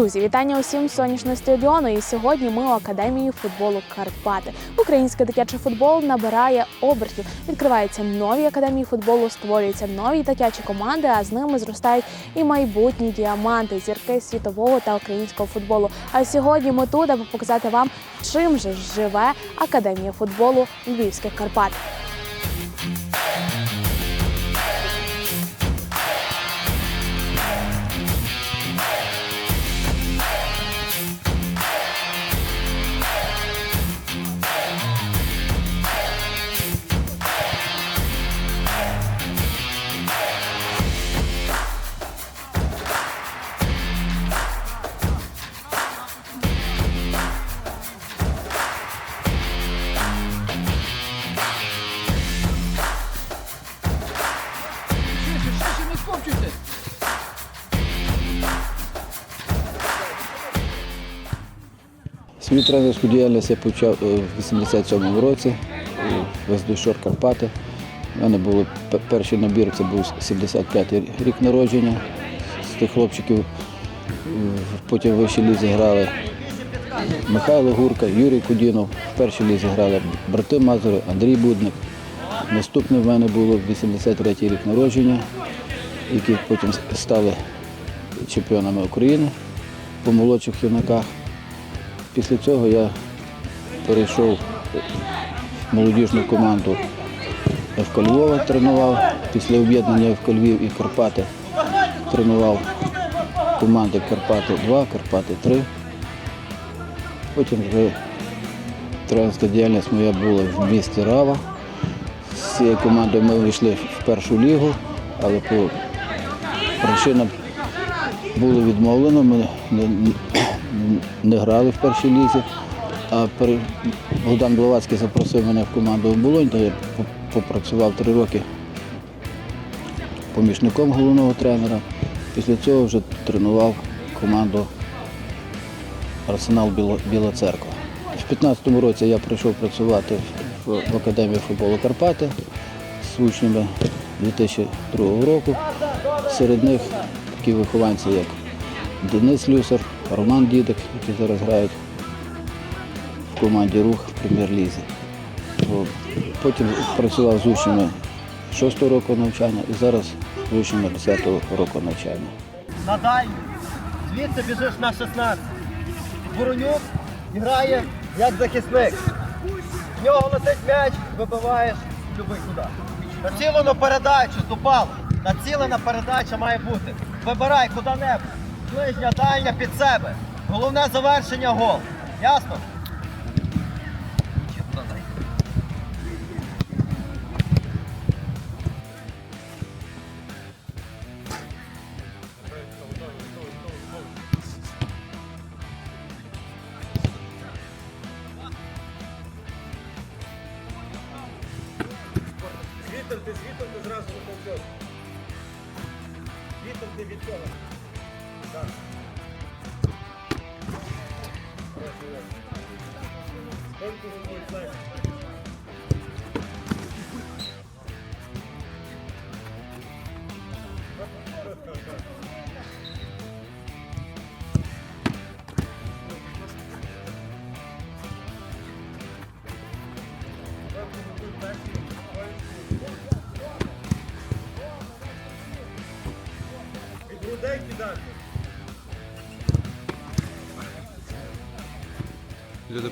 Друзі, вітання усім сонячного стадіону. І сьогодні ми у академії футболу Карпати. Український дитячий футбол набирає обертів. Відкриваються нові академії футболу, створюються нові дитячі команди, а з ними зростають і майбутні діаманти, зірки світового та українського футболу. А сьогодні ми тут, аби показати вам, чим же живе академія футболу Львівських Карпат. Свою тренерську діяльність я почав е, в 87-му році у Вездушор Карпати. У мене пе- перший набір, це був 75-й рік народження. З тих хлопчиків е, потім в вищій лізі грали Михайло Гурка, Юрій Кудінов. В першій лізі грали брати Мазури, Андрій Будник. Наступне в мене було 83-й рік народження, які потім стали чемпіонами України по молодших юнаках. Після цього я перейшов в молодіжну команду ФК Львова, тренував. Після об'єднання ФК Львів і Карпати тренував команди Карпати 2, Карпати 3. Потім вже тренерська діяльність моя була в місті Рава. З цією командою ми вийшли в першу лігу, але по причинам було відмовлено. Ми не, не грали в першій лізі. А пере- Богдан Блавацький запросив мене в команду оболонь, де я попрацював три роки помічником головного тренера. Після цього вже тренував команду Арсенал Біла Церква. В 2015 році я прийшов працювати в Академію футболу Карпати з учнями 2002 року. Серед них такі вихованці, як Денис Люсар, Роман Дідик, які зараз грають в команді Рух в прем'єр-лізі. Потім працював з учнями 6 року навчання і зараз з учнями 10 року навчання. на. Звідси біжиш на 16. Воронюк грає як захисник. В нього летить м'яч, вибиваєш любий куди. Націлено передачу, Тупало. Націлена передача має бути. Вибирай куди-небудь. Ближня, дальня під себе. Головне завершення гол. Ясно?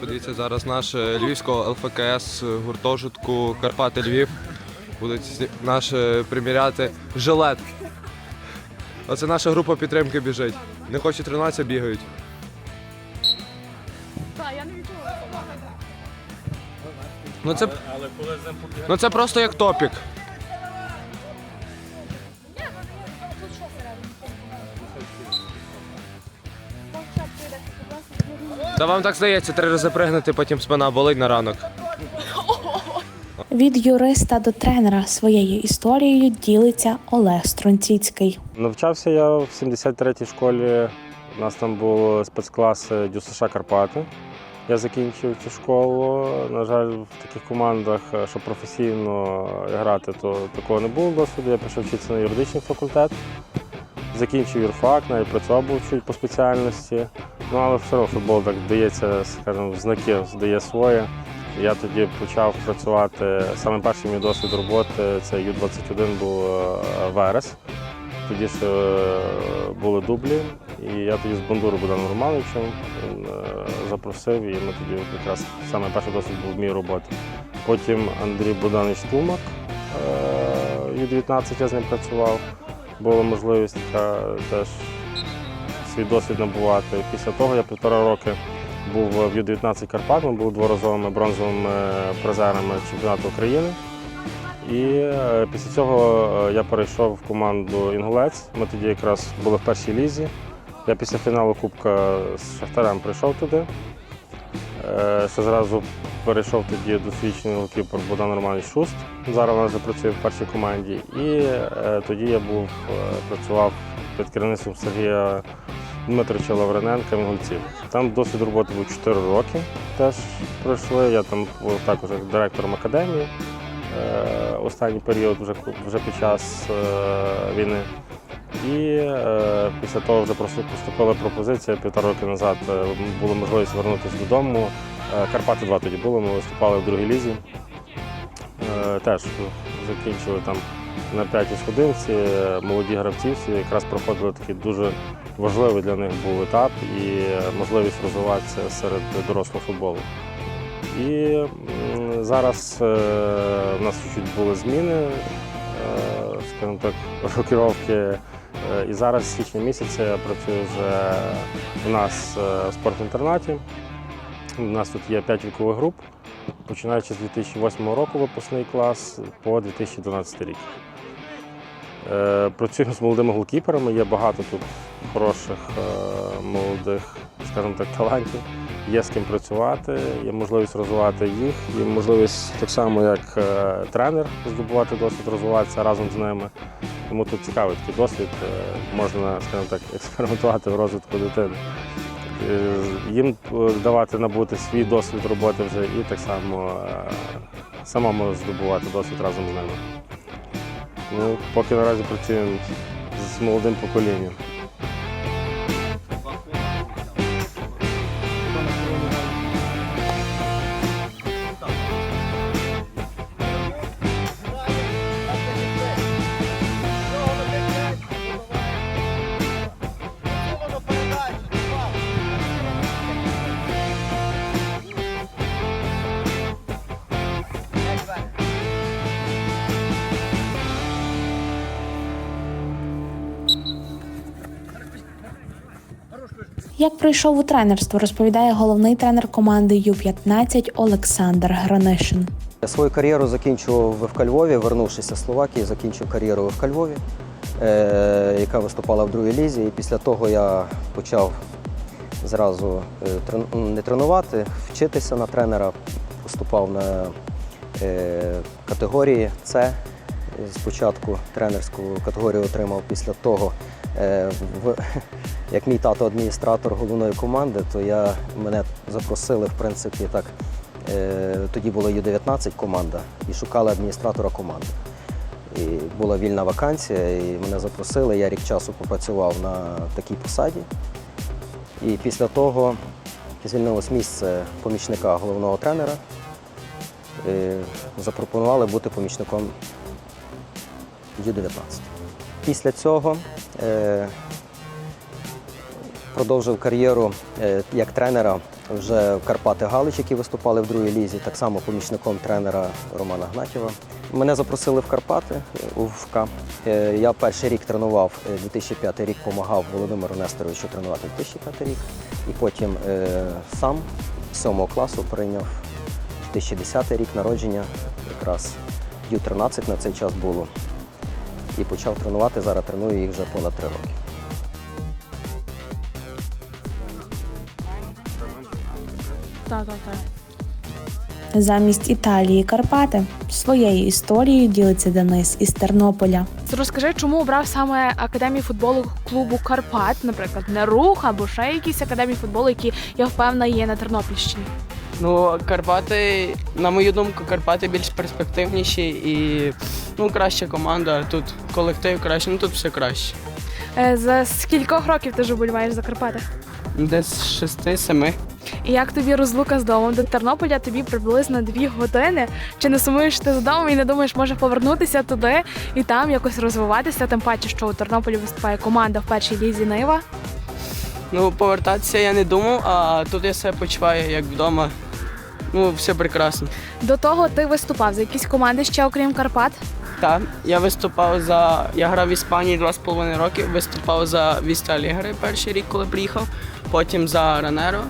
Подивіться, зараз наш е, львівського ЛФКС гуртожитку Карпати Львів будуть наш е, приміряти жилет. Оце наша група підтримки біжить. Не хочуть тренуватися, бігають. Ну це, ну це просто як топік. Та вам так здається, три рази пригнути, потім спина болить на ранок. Від юриста до тренера своєю історією ділиться Олег Стронціцький. Навчався я в 73-й школі. У нас там був спецклас ДЮСШ Карпати. Я закінчив цю школу. На жаль, в таких командах, е, щоб професійно грати, то такого не було досвіду. Я пішов вчитися на юридичний факультет. Закінчив юрфак, навіть працював був чуть по спеціальності. Ну, але все одно футбол так дається, скажімо, в знаки здає своє. Я тоді почав працювати. Саме перший мій досвід роботи це Ю-21 був е, Верес. Тоді ще е, були дублі, і я тоді з Бандуру Богданом Романовичем він, е, запросив, і ми тоді якраз саме перший досвід був мій роботи. Потім Андрій е, Ю-19 я з ним працював. Була можливість теж свій досвід набувати. Після того я півтора роки був в Ю-19 Карпат, ми були дворазовими бронзовими призерами чемпіонату України. І е, після цього е, я перейшов в команду Інгулець. Ми тоді якраз були в першій лізі. Я після фіналу Кубка з Шахтарем прийшов туди. Е, Ще зразу перейшов тоді досвідчений голкіпер Богдан Романович Шуст. Зараз вона працює в першій команді. І е, тоді я був, е, працював під керівництвом Сергія Дмитрича Лаврененка Інгульців. Там досвід роботи був 4 роки теж пройшли. Я там був також директором академії. Останній період вже, вже під час війни. І е, після того вже просто поступила пропозиція півтора роки назад. е, Була можливість повернутися додому. Е, Карпати 2 тоді було, ми виступали в другій лізі. Е, теж закінчили там на п'ятій сходинці. Молоді гравці всі якраз проходили такий дуже важливий для них був етап і можливість розвиватися серед дорослого футболу. І зараз е, в нас чуть були зміни, е, скажімо так, рокировки. Е, І зараз з січня місяця я працюю вже у нас е, в спортінтернаті. У нас тут є 5 вікових груп, починаючи з 2008 року випускний клас по 2012 рік. Е, Працюємо з молодими голкіперами, є багато тут хороших молодих, скажімо так, талантів. Є з ким працювати, є можливість розвивати їх, є можливість так само, як тренер, здобувати досвід, розвиватися разом з ними. Тому тут цікавий такий досвід, е, можна, скажімо так, експериментувати в розвитку дитини. Е, Їм е, давати набути свій досвід роботи вже і так само самому здобувати досвід разом з ними. Ну, поки наразі працюємо з молодим поколінням. Як пройшов у тренерство, розповідає головний тренер команди Ю-15 Олександр Гранишин. Свою кар'єру закінчував в Львові, вернувшися з Словакії, закінчив кар'єру в Львові, е, яка виступала в другій лізі. І після того я почав зразу е, не тренувати, вчитися на тренера. Поступав на е, категорії С. Спочатку тренерську категорію отримав після того. Е, Як мій тато адміністратор головної команди, то я, мене запросили, в принципі, так Е, Тоді була Ю-19 команда і шукали адміністратора команди. І була вільна вакансія, і мене запросили. Я рік часу попрацював на такій посаді. І після того звільнилось місце помічника головного тренера. Запропонували бути помічником Ю-19. Після цього е, продовжив кар'єру е, як тренера вже в Карпати Галич, які виступали в другій лізі, так само помічником тренера Романа Гнатєва. Мене запросили в Карпати е, у. Е, Я перший рік тренував, е, 2005 рік допомагав Володимиру Несторовичу тренувати 2005 рік. І потім сам з 7 класу прийняв 2010 рік народження, якраз Ю-13 на цей час було. І почав тренувати. Зараз треную їх вже понад три роки. Так, так, так. Замість Італії Карпати своєю історією ділиться Денис із Тернополя. Розкажи, чому обрав саме академію футболу клубу Карпат, наприклад, не рух або ще якісь академії футболу, які я впевнена є на Тернопільщині. Ну, Карпати, на мою думку, Карпати більш перспективніші і ну, краща команда. Тут колектив краще, ну тут все краще. Е, За скількох років ти вже вболіваєш за Карпати? Десь шести-семи. І як тобі розлука з домом? До Тернополя тобі приблизно дві години. Чи не сумуєш ти з домом і не думаєш, може повернутися туди і там якось розвиватися? Тим паче, що у Тернополі виступає команда в першій лізі Нива. Ну, повертатися я не думав, а тут я себе почуваю як вдома. Ну, все прекрасно. До того ти виступав за якісь команди ще окрім Карпат. Так, я виступав за. Я грав в Іспанії два з половиною роки, виступав за Віста Алігри перший рік, коли приїхав, потім за Ранеро.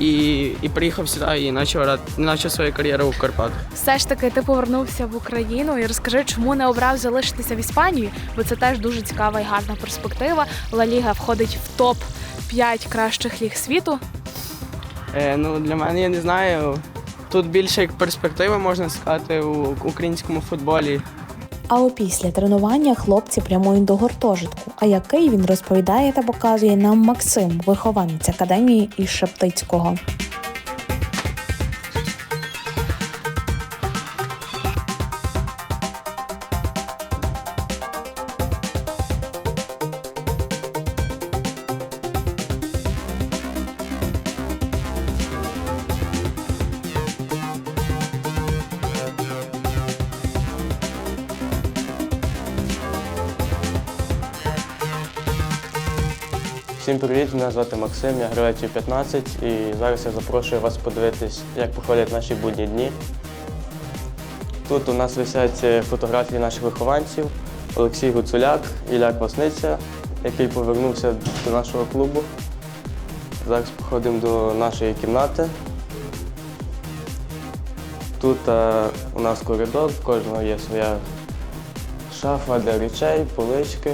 І, і приїхав сюди і почав, почав свою кар'єру в Карпатах. Все ж таки, ти повернувся в Україну і розкажи, чому не обрав залишитися в Іспанії, бо це теж дуже цікава і гарна перспектива. Ла Ліга входить в топ 5 кращих ліг світу. Е, ну, для мене я не знаю. Тут більше як перспектива, можна сказати, у українському футболі. А опісля тренування хлопці прямують до гуртожитку. А який він розповідає та показує нам Максим, вихованець академії із Шептицького. Всім привіт, мене звати Максим, я гравець у 15 і зараз я запрошую вас подивитись, як проходять наші будні дні. Тут у нас висять е, фотографії наших вихованців Олексій Гуцуляк, Ілля Квасниця, який повернувся до нашого клубу. Зараз походимо до нашої кімнати. Тут е, у нас коридор, в кожного є своя шафа для речей, полички.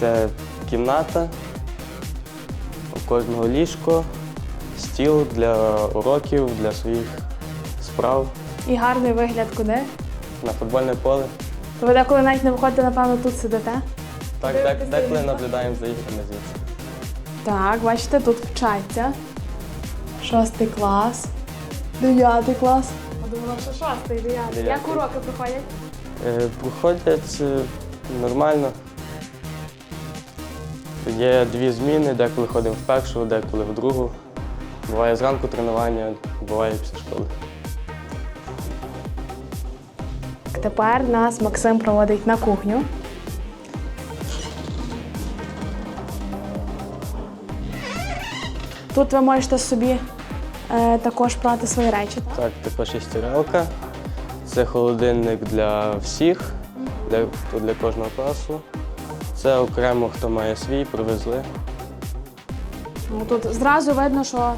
Це кімната, у кожного ліжко, стіл для уроків, для своїх справ І гарний вигляд куди? на футбольне поле. Ви деколи навіть не виходите, напевно, тут сидите. Так, так, деколи наблюдаємо за іграми звідси. Так, бачите, тут вчаться. Шостий клас, дев'ятий клас. Думала, що шостий, дев'ятий. Як Дев'ятий. уроки проходять? Е, Проходять е, нормально. Є дві зміни, деколи ходимо в першу, деколи в другу. Буває зранку тренування, буває після школи. Тепер нас Максим проводить на кухню. Тут ви можете собі е, також брати свої речі. Так, також є стиралка. Це холодильник для всіх, для, для кожного класу. Це окремо, хто має свій, привезли. Ну, тут зразу видно, що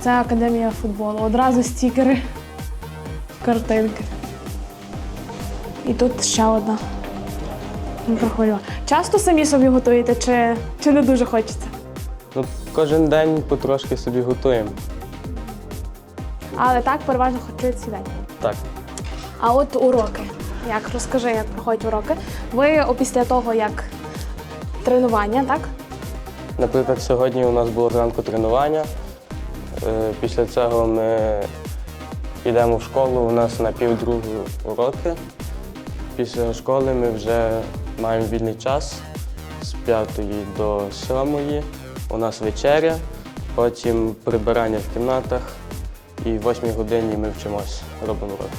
це академія футболу. Одразу стікери, картинки. І тут ще одна. Мікрохвильова. Часто самі собі готуєте, чи, чи не дуже хочеться? Ну, кожен день потрошки собі готуємо. Але так переважно цей день. Так. А от уроки. Як розкажи, як проходять уроки? Ви опісля того, як тренування, так? Наприклад, сьогодні у нас було зранку тренування. Е, Після цього ми йдемо в школу, у нас на півдругу уроки. Після школи ми вже маємо вільний час з 5 до 7. У нас вечеря, потім прибирання в кімнатах і в 8 годині ми вчимось, робимо уроки.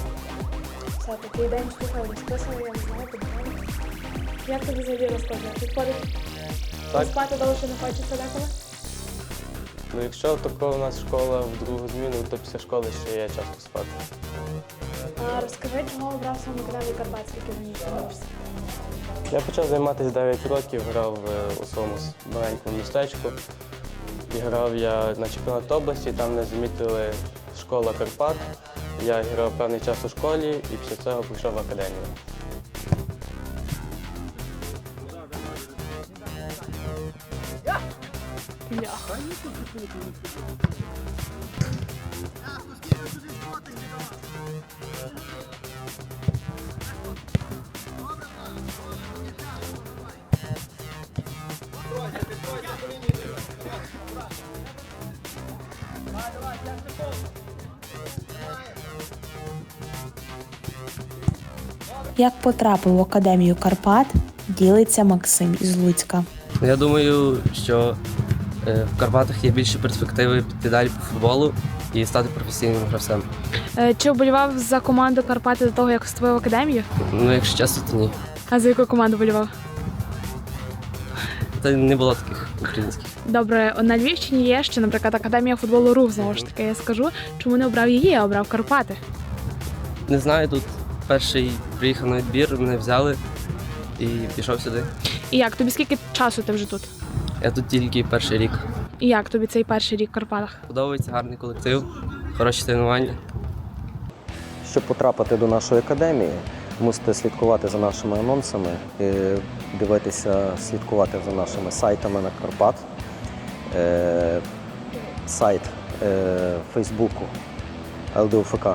Все, такий день розписаний, я не знаю. Як тобі взагалі розкладно? Підходить? Так. Спати довше не хочеться деколи? Ну, якщо така у нас школа в другу зміну, то після школи ще є часто спати. А розкажи, чому обрав саме Академію Карпатський керівник університет? Я почав займатися 9 років, грав е, у своєму с- маленькому містечку. І грав я на чемпіонат області, там мене замітили школа Карпат. Я грав певний час у школі і після цього прийшов в академію. Як потрапив в академію Карпат Ділиться Максим із Луцька. Я думаю, що в Карпатах є більше перспективи піти далі по футболу і стати професійним гравцем. Е, Чи вболівав за команду Карпати до того, як вступив в академію? Ну, якщо чесно, то ні. А за яку команду вболівав? Та не було таких українських. Добре, на Львівщині є ще, наприклад, академія футболу рух. Знову ж таки, я скажу, чому не обрав її, а обрав Карпати. Не знаю, тут перший приїхав на відбір, мене взяли і пішов сюди. І як тобі скільки часу ти вже тут? Я тут тільки перший рік. І як тобі цей перший рік в Карпатах? Подобається гарний колектив, хороші тренування. Щоб потрапити до нашої академії, мусите слідкувати за нашими анонсами, е, дивитися, слідкувати за нашими сайтами на Карпат, е, сайт е, Фейсбуку ЛДУФК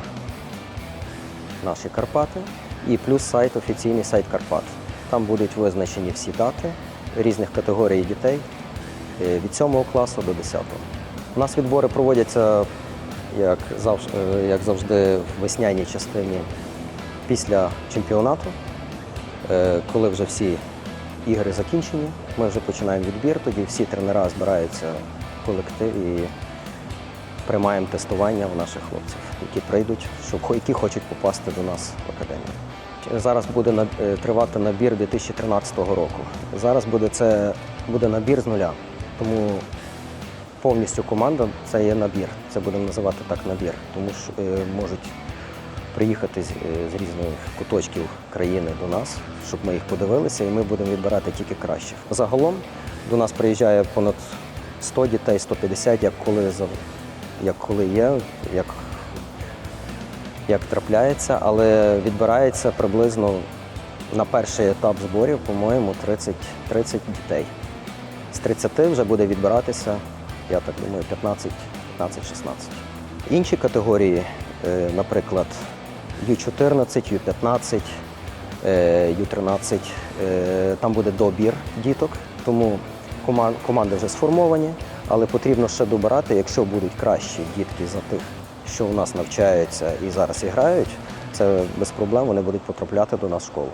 Наші Карпати і плюс сайт, офіційний сайт Карпат. Там будуть визначені всі дати різних категорій дітей від 7 класу до 10. У нас відбори проводяться як завжди, як завжди в весняній частині після чемпіонату. Е, Коли вже всі ігри закінчені, ми вже починаємо відбір, тоді всі тренера збираються в колектив і приймаємо тестування у наших хлопців, які прийдуть, щоб, які хочуть попасти до нас в академію. Зараз буде е, тривати набір 2013 року. Зараз буде це буде набір з нуля. Тому повністю команда це є набір. Це будемо називати так набір, тому що е, можуть приїхати е, з різних куточків країни до нас, щоб ми їх подивилися, і ми будемо відбирати тільки кращих. Загалом до нас приїжджає понад 100 дітей, 150, як коли як коли є, як, як трапляється, але відбирається приблизно на перший етап зборів, по-моєму, 30, 30 дітей. З 30 вже буде відбиратися, я так думаю, 15, 15-16. Інші категорії, е, наприклад, Ю-14, Ю-15, е, Ю-13, е, там буде добір діток, тому команди вже сформовані, але потрібно ще добирати, якщо будуть кращі дітки за тих, що у нас навчаються і зараз і грають, це без проблем вони будуть потрапляти до нас в школу.